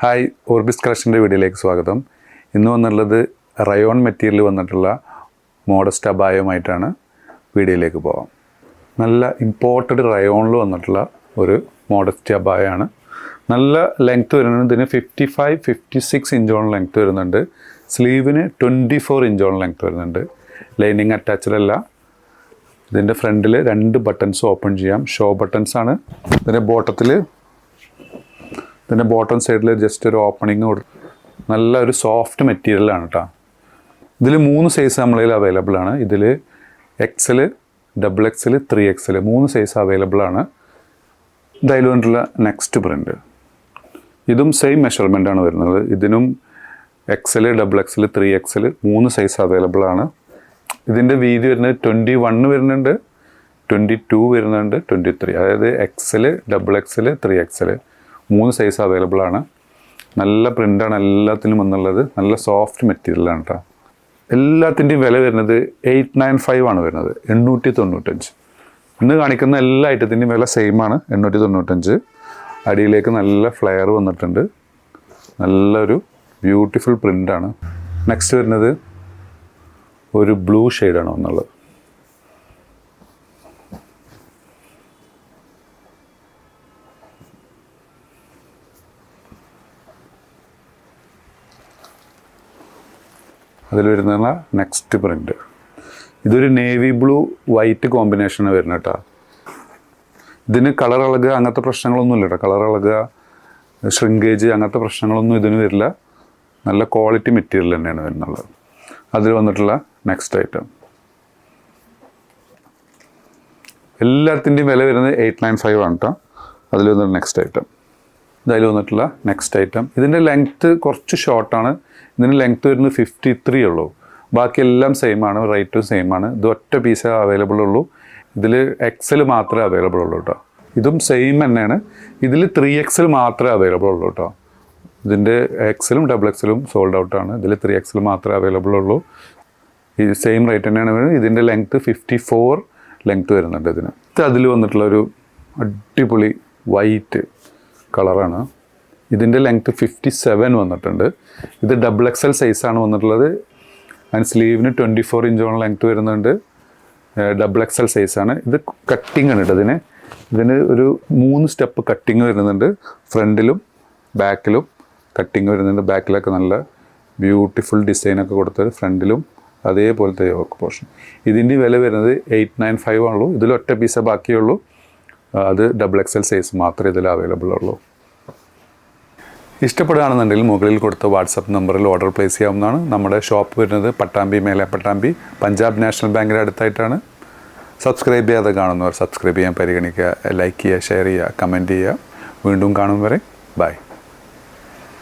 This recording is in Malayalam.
ഹായ് ഓർബിസ് കളക്ഷന്റെ വീഡിയോയിലേക്ക് സ്വാഗതം. ഇന്ന് വന്നുള്ളത് റയോൺ മെറ്റീരിയൽ വന്നിട്ടുള്ള മോഡസ്റ്റ് അബായമായിട്ടാണ് വീഡിയോയിലേക്ക് പോകാം. നല്ല ഇമ്പോർട്ടഡ് റയോണിൽ വന്നിട്ടുള്ള ഒരു മോഡസ്റ്റ് അബായമാണ് നല്ല ലെങ്ത്ത് വരുന്നുണ്ട്. ഇതിന് ഫിഫ്റ്റി ഫൈവ് ഫിഫ്റ്റി സിക്സ് ഇഞ്ചോളം ലെങ്ത്ത് വരുന്നുണ്ട്. സ്ലീവിന് ട്വന്റി ഫോർ ഇഞ്ചോളം ലെങ്ത്ത് വരുന്നുണ്ട്. ലൈനിങ് അറ്റാച്ച്ഡ് അല്ല. ഇതിന്റെ ഫ്രണ്ടിൽ രണ്ട് ബട്ടൺസ് ഓപ്പൺ ചെയ്യാം. ഷോ ബട്ടൺസാണ് ഇതിന്റെ ബോട്ടത്തിൽ ഇതിന്റെ ബോട്ടം സൈഡിൽ ജസ്റ്റ് ഒരു ഓപ്പണിങ് കൊടുക്കും നല്ല ഒരു സോഫ്റ്റ് മെറ്റീരിയലാണ് കേട്ടോ ഇതിൽ മൂന്ന് സൈസ് നമ്മളതിൽ അവൈലബിൾ ആണ്. ഇതിൽ XL double XL three XL മൂന്ന് സൈസ് അവൈലബിൾ ആണ്. ഡൈലോണ്ടുള്ള നെക്സ്റ്റ് പ്രിന്റ് ഇതും സെയിം മെഷർമെന്റ് ആണ് വരുന്നത്. ഇതിനും XL double XL three XL മൂന്ന് സൈസ് അവൈലബിൾ ആണ്. ഇതിന്റെ വീതി വരുന്നത് ട്വന്റി വണ്ണ് വരുന്നുണ്ട്. ട്വന്റി ടു വരുന്നുണ്ട് ട്വന്റി ത്രീ അതായത് XL double XL three XL മൂന്ന് സൈസ് അവൈലബിൾ ആണ്. നല്ല പ്രിന്റാണ് എല്ലാത്തിനും എന്നുള്ളത് നല്ല സോഫ്റ്റ് മെറ്റീരിയലാണ് കേട്ടോ എല്ലാത്തിന്റെയും വില വരുന്നത് എയ്റ്റ് നയൻ ഫൈവ് ആണ് വരുന്നത്. എണ്ണൂറ്റി തൊണ്ണൂറ്റഞ്ച് ഇന്ന് കാണിക്കുന്ന എല്ലാ ഐറ്റത്തിന്റെയും വില സെയിം ആണ്. എണ്ണൂറ്റി തൊണ്ണൂറ്റഞ്ച് അടിയിലേക്ക് നല്ല ഫ്ലെയർ വന്നിട്ടുണ്ട്. നല്ലൊരു ബ്യൂട്ടിഫുൾ പ്രിന്റാണ് നെക്സ്റ്റ് വരുന്നത് ഒരു ബ്ലൂ ഷെയ്ഡാണ് വന്നുള്ളത്. അതിൽ വരുന്ന നെക്സ്റ്റ് പ്രിന്റ് ഇതൊരു നേവി ബ്ലൂ വൈറ്റ് കോമ്പിനേഷനാണ് വരുന്നത് കേട്ടോ. ഇതിന് കളർ ഇളകുക അങ്ങനത്തെ പ്രശ്നങ്ങളൊന്നും ഇല്ല കേട്ടോ. കളർ ഇളകുക ഷ്രിങ്കേജ് അങ്ങനത്തെ പ്രശ്നങ്ങളൊന്നും ഇതിന് വരില്ല. നല്ല ക്വാളിറ്റി മെറ്റീരിയൽ തന്നെയാണ് വരുന്നത്. അതിൽ വന്നിട്ടുള്ള നെക്സ്റ്റ് ഐറ്റം എല്ലാത്തിന്റെയും വില വരുന്നത് എയ്റ്റ് നയൻ ഫൈവ് ആണ് കേട്ടോ. അതിൽ വന്നിട്ട് നെക്സ്റ്റ് ഐറ്റം ഇതിൽ വന്നിട്ടുള്ള നെക്സ്റ്റ് ഐറ്റം ഇതിന്റെ ലെങ്ത്ത് കുറച്ച് ഷോർട്ടാണ് ഇതിന് ലെങ്ത്ത് വരുന്നത് ഫിഫ്റ്റി ത്രീ ഉള്ളൂ. ബാക്കിയെല്ലാം സെയിം ആണ്. റേറ്റും സെയിം ആണ്. ഇത് ഒറ്റ പീസേ അവൈലബിൾ ഉള്ളൂ. ഇതിൽ എക്സൽ മാത്രമേ അവൈലബിൾ ഉള്ളൂ കേട്ടോ ഇതും സെയിം തന്നെയാണ്. ഇതിൽ ത്രീ എക്സൽ മാത്രമേ അവൈലബിൾ ഉള്ളൂ കേട്ടോ ഇതിന്റെ എക്സലും ഡബിൾ എക്സലും സോൾഡ് ഔട്ടാണ് ഇതിൽ ത്രീ എക്സൽ മാത്രമേ അവൈലബിൾ ഉള്ളൂ. ഈ സെയിം റേറ്റ് തന്നെയാണ് വരുന്നത്. ഇതിന്റെ ലെങ്ത്ത് ഫിഫ്റ്റി ഫോർ ലെങ്ത്ത് വരുന്നുണ്ട് ഇതിന്. ഇത് അതിൽ വന്നിട്ടുള്ള ഒരു അടിപൊളി വൈറ്റ് കളറാണ്. ഇതിന്റെ ലെങ്ത്ത് ഫിഫ്റ്റി സെവൻ വന്നിട്ടുണ്ട്. ഇത് ഡബിൾ എക്സ് എൽ സൈസാണ് വന്നിട്ടുള്ളത്. അതിന് സ്ലീവിന് ട്വന്റി ഫോർ ഇഞ്ചോളം ലെങ്ത്ത് വരുന്നുണ്ട്. ഡബിൾ എക്സ് എൽ സൈസാണ് ഇത് കട്ടിങ് ആണ് കേട്ടോ ഇതിന്. ഇതിന് ഒരു മൂന്ന് സ്റ്റെപ്പ് കട്ടിങ് വരുന്നുണ്ട്. ഫ്രണ്ടിലും ബാക്കിലും കട്ടിങ് വരുന്നുണ്ട്. ബാക്കിലൊക്കെ നല്ല ബ്യൂട്ടിഫുൾ ഡിസൈനൊക്കെ കൊടുത്തത് ഫ്രണ്ടിലും അതേപോലത്തെ യോക്ക് പോർഷൻ ഇതിന്റെ വില വരുന്നത് എയ്റ്റ് നയൻ ഫൈവ് ആണുള്ളൂ. ഇതിൽ ഒറ്റ പീസേ ബാക്കിയുള്ളൂ അത് ഡബിൾ എക്സൽ സൈസ് മാത്രമേ ഇതിൽ അവൈലബിൾ ഉള്ളൂ. ഇഷ്ടപ്പെടുകയാണെന്നുണ്ടെങ്കിൽ മുകളിൽ കൊടുത്ത വാട്സപ്പ് നമ്പറിൽ ഓർഡർ പ്ലേസ് ചെയ്യാവുന്നതാണ്. നമ്മുടെ ഷോപ്പ് വരുന്നത് പട്ടാമ്പി മേലെ പട്ടാമ്പി പഞ്ചാബ് നാഷണൽ ബാങ്കിന്റെ അടുത്തായിട്ടാണ്. സബ്സ്ക്രൈബ് ചെയ്യാതെ കാണുന്നവർ സബ്സ്ക്രൈബ് ചെയ്യാൻ പരിഗണിക്കുക. ലൈക്ക് ചെയ്യുക ഷെയർ ചെയ്യുക കമന്റ് ചെയ്യുക. വീണ്ടും കാണും വരെ. ബൈ